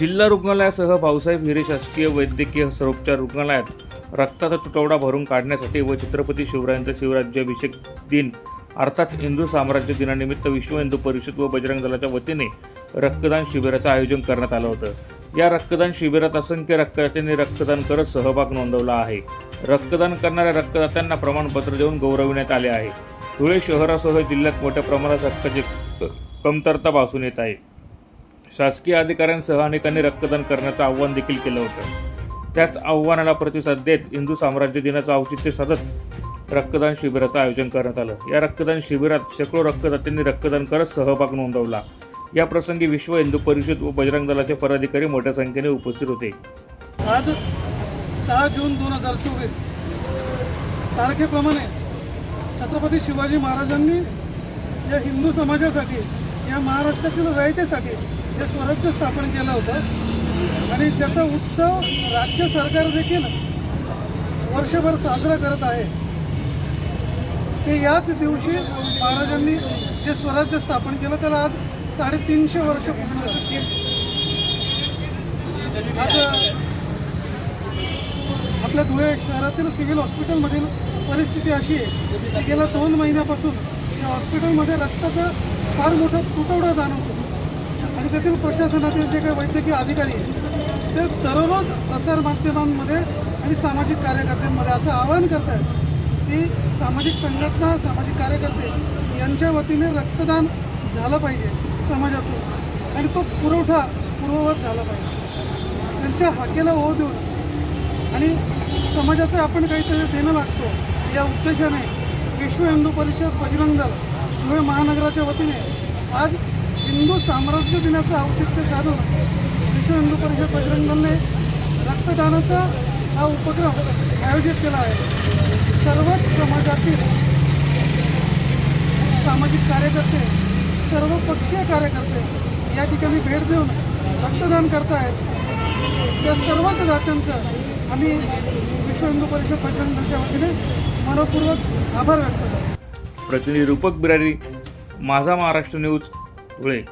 जिल्हा रुग्णालयासह भाऊसाहेब हिरे शासकीय वैद्यकीय सरोपचार रुग्णालयात रक्ताचा तुटवडा भरून काढण्यासाठी व छत्रपती शिवरायांचा शिवराज्याभिषेक दिन अर्थात हिंदू साम्राज्य दिनानिमित्त विश्व हिंदू परिषद व बजरंग दलाच्या वतीने रक्तदान शिबिराचं आयोजन करण्यात आलं होतं. या रक्तदान शिबिरात असंख्य रक्तदात्यांनी रक्तदान करत सहभाग नोंदवला आहे. रक्तदान करणाऱ्या रक्तदात्यांना प्रमाणपत्र देऊन गौरविण्यात आले आहे. धुळे शहरासह जिल्ह्यात मोठ्या प्रमाणात रक्ताची कमतरता भासून येत आहे. शासकीय अधिकाऱ्यांसह अनेकांनी रक्तदान करण्याचं आव्हान देखील केलं होतं. त्याच आव्हानाला प्रतिसाद देत हिंदू साम्राज्य दिनाचं औचित्य साधत रक्तदान शिबिराचं आयोजन करण्यात आलं. या रक्तदान शिबिरात शेकडो रक्तदात्यांनी रक्तदान करत सहभाग नोंदवला. या प्रसंगी विश्व हिंदू परिषद व बजरंग दलाचे पदाधिकारी मोठ्या संख्येने उपस्थित होते. आज सहा जून दोन हजार चोवीस तारखेप्रमाणे छत्रपती शिवाजी महाराजांनी या हिंदू समाजासाठी या महाराष्ट्रातील रयतेसाठी जे स्वराज्य स्थापन केलं होतं. आणि ज्याचा उत्सव राज्य सरकार देखील वर्षभर साजरा करत आहे. ते याच दिवशी महाराजांनी जे स्वराज्य स्थापन केलं त्याला आज साडेतीनशे वर्ष पूर्ण आज आपल्या धुळे शहरातील सिव्हिल हॉस्पिटलमधील परिस्थिती अशी आहे की गेल्या दोन महिन्यापासून या हॉस्पिटलमध्ये रक्ताचा फार मोठा तुटवडा जाणवतो. आणि तेथील प्रशासनातील जे काही वैद्यकीय अधिकारी आहेत ते दररोज प्रसारमाध्यमांमध्ये आणि सामाजिक कार्यकर्त्यांमध्ये असं आवाहन करत आहेत की सामाजिक संघटना सामाजिक कार्यकर्ते यांच्या वतीने रक्तदान झालं पाहिजे समाजातून. आणि तो पुरवठा पूर्ववत झाला पाहिजे. त्यांच्या हाकेला ओ देऊन आणि समाजाचं आपण काहीतरी देणं लागतो या उद्देशाने विश्व हिंदू परिषद बजरंग दल धुळे महानगराच्या वतीने आज हिंदू साम्राज्य दिनाचं औचित्य साधून विश्व हिंदू परिषद बजरंग रक्तदानाचा हा उपक्रम आयोजित केला आहे. सर्वच समाजातील सामाजिक कार्यकर्ते सर्व पक्षीय कार्यकर्ते या ठिकाणी भेट देऊन रक्तदान करतायत. त्या सर्वच दात्यांचं आम्ही विश्व हिंदू परिषद बजरंगलच्या वतीने मनपूर्वक आभार व्यक्त करतो. प्रतिनिधी रूपक बिरारी माझा महाराष्ट्र न्यूज धुळे